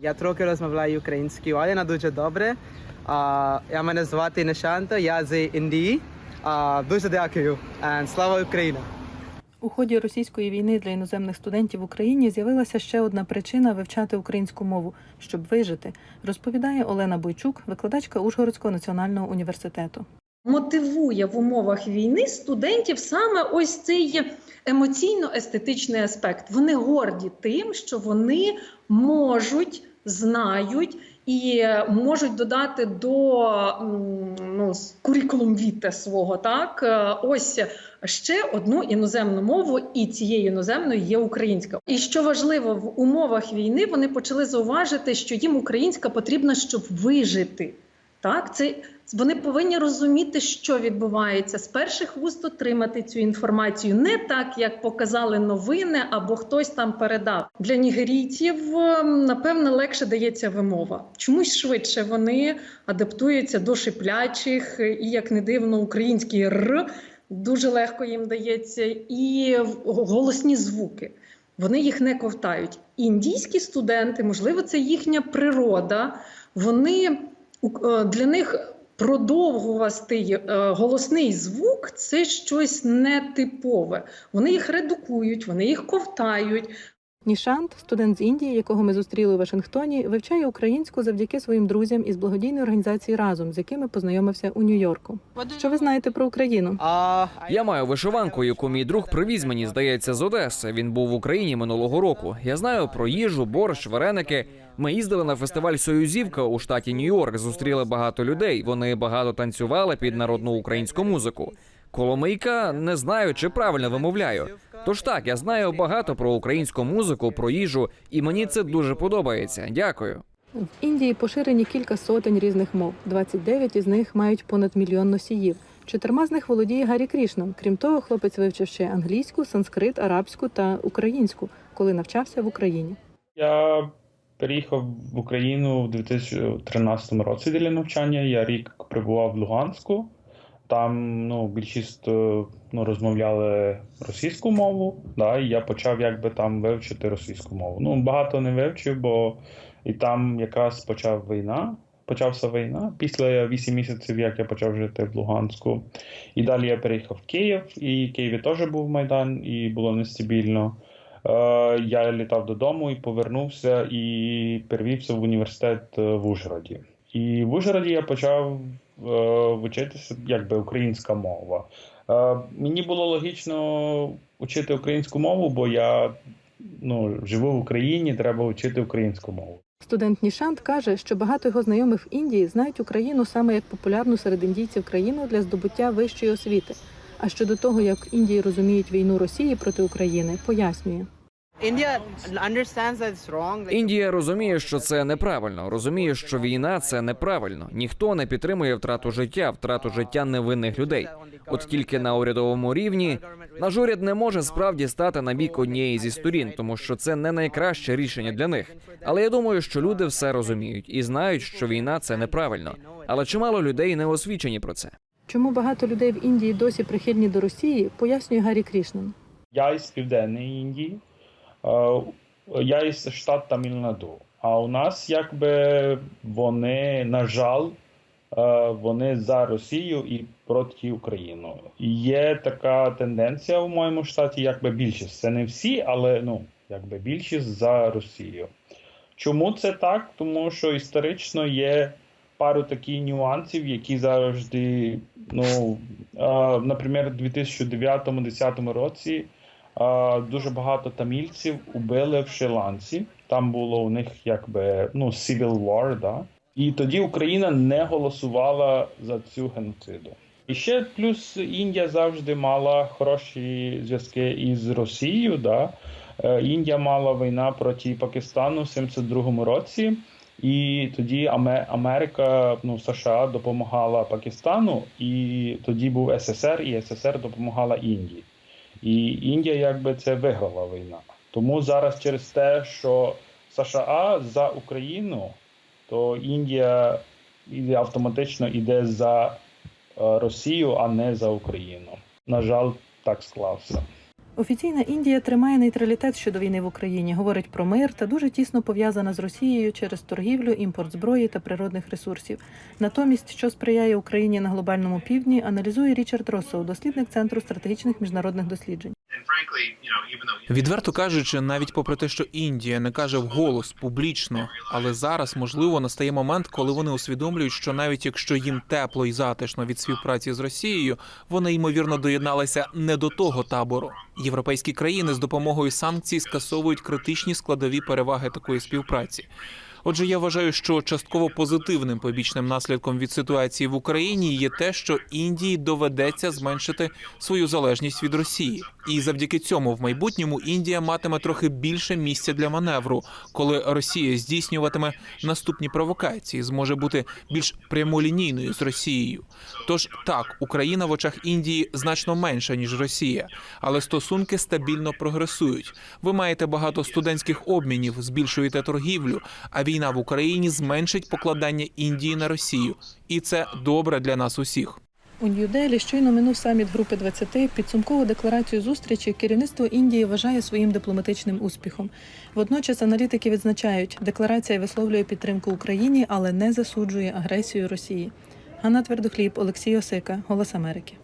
Я трохи розмовляю українською, але не дуже добре. А, я мене звати Нешанта, я з Індії. А, дуже дякую. And слава Україні! У ході російської війни для іноземних студентів в Україні з'явилася ще одна причина вивчати українську мову, щоб вижити, розповідає Олена Бойчук, викладачка Ужгородського національного університету. мотивує в умовах війни студентів саме ось цей емоційно-естетичний аспект. Вони горді тим, що вони можуть, знають і можуть додати до ну, курікулум віте свого. Так, Е, ось ще одну іноземну мову, і цією іноземною є українська. І що важливо, в умовах війни вони почали зауважити, що їм українська потрібна, щоб вижити. Так, це вони повинні розуміти, що відбувається з перших вуст отримати цю інформацію, не так, як показали новини або хтось там передав. Для нігерійців ем, напевне легше дається вимова. Чомусь швидше вони адаптуються до шиплячих, і як не дивно, український р дуже легко їм дається, і голосні звуки. Вони їх не ковтають. Індійські студенти, можливо, це їхня природа. Вони е, для них продовгувастий е, голосний звук це щось нетипове. Вони їх редукують, вони їх ковтають. Нішант, студент з Індії, якого ми зустріли у Вашингтоні, вивчає українську завдяки своїм друзям із благодійної організації разом, з якими познайомився у Нью-Йорку. Що ви знаєте про Україну? А, Я маю вишиванку, яку мій друг привіз мені, здається, з Одеси. Він був в Україні минулого року. Я знаю про їжу, борщ, вареники. Ми їздили на фестиваль Союзівка у штаті Нью-Йорк. Зустріли багато людей. Вони багато танцювали під народну українську музику. Коломийка не знаю, чи правильно вимовляю. Тож так, я знаю багато про українську музику, про їжу, і мені це дуже подобається. Дякую. В Індії поширені кілька сотень різних мов. 29 із них мають понад мільйон носіїв. Чотирма з них володіє Гаррі Крішном. Крім того, хлопець вивчив ще англійську, санскрит, арабську та українську, коли навчався в Україні. Я переїхав в Україну в 2013 році для навчання. Я рік перебував в Луганську. Там ну, більшість е, ну, розмовляли російську мову, да, і я почав якби там вивчити російську мову. Ну, багато не вивчив, бо і там якраз почав війна. Почався війна після 8 місяців, як я почав жити в Луганську. І далі я переїхав в Київ, і в Києві теж був Майдан, і було нестабільно. Е, Я літав додому і повернувся і перевівся в університет е, в Ужгороді. І в Ужгороді я почав вчитися якби українська мова. Е, Мені було логічно вчити українську мову, бо я ну, живу в Україні, треба вчити українську мову. Студент Нішант каже, що багато його знайомих в Індії знають Україну саме як популярну серед індійців країну для здобуття вищої освіти. А щодо того, як Індії розуміють війну Росії проти України, пояснює. India understands that it's wrong. Like, Індія розуміє, що це неправильно. Розуміє, що війна це неправильно. Ніхто не підтримує втрату життя, втрату життя невинних людей. От тільки на урядовому рівні наш уряд не може справді стати на бік однієї зі сторін, тому що це не найкраще рішення для них. Але я думаю, що люди все розуміють і знають, що війна це неправильно. Але чимало людей не освічені про це. Чому багато людей в Індії досі прихильні до Росії, пояснює Гаррі Крішнан. Я із Південної Індії, я із штат Тамільнаду. А у нас якби вони, на жаль, вони за Росію і проти України. Є така тенденція у моєму штаті, якби більшість. Це не всі, але ну, якби більшість за Росію. Чому це так? Тому що історично є пару таких нюансів, які завжди, ну, наприклад, у 2009-2010 році дуже багато тамільців убили в Шри-Ланці. Там було у них якби ну, civil war, да? І тоді Україна не голосувала за цю геноциду. І ще плюс Індія завжди мала хороші зв'язки із Росією. Да? Е, Індія мала війна проти Пакистану в 72-му році, і тоді Аме- Америка, ну США допомагала Пакистану, і тоді був СССР, і СССР допомагала Індії. І Індія якби це виграла війна. Тому зараз через те, що США за Україну, то Індія автоматично йде за е, Росію, а не за Україну. На жаль, так склався. Офіційна Індія тримає нейтралітет щодо війни в Україні, говорить про мир та дуже тісно пов'язана з Росією через торгівлю, імпорт зброї та природних ресурсів. Натомість, що сприяє Україні на глобальному півдні, аналізує Річард Россоу, дослідник центру стратегічних міжнародних досліджень. Відверто кажучи, навіть попри те, що Індія не каже вголос публічно, але зараз можливо настає момент, коли вони усвідомлюють, що навіть якщо їм тепло і затишно від співпраці з Росією, вони ймовірно доєдналися не до того табору. Європейські країни з допомогою санкцій скасовують критичні складові переваги такої співпраці. Отже, я вважаю, що частково позитивним побічним наслідком від ситуації в Україні є те, що Індії доведеться зменшити свою залежність від Росії, і завдяки цьому в майбутньому Індія матиме трохи більше місця для маневру, коли Росія здійснюватиме наступні провокації, зможе бути більш прямолінійною з Росією. Тож так, Україна в очах Індії значно менша ніж Росія, але стосунки стабільно прогресують. Ви маєте багато студентських обмінів, збільшуєте торгівлю. А війна в Україні зменшить покладання Індії на Росію, і це добре для нас усіх. У Нью-Делі щойно минув саміт Групи 20. Підсумкову декларацію зустрічі керівництво Індії вважає своїм дипломатичним успіхом. Водночас аналітики відзначають, декларація висловлює підтримку Україні, але не засуджує агресію Росії. Ганна Твердохліб, Олексій Осика, Голос Америки.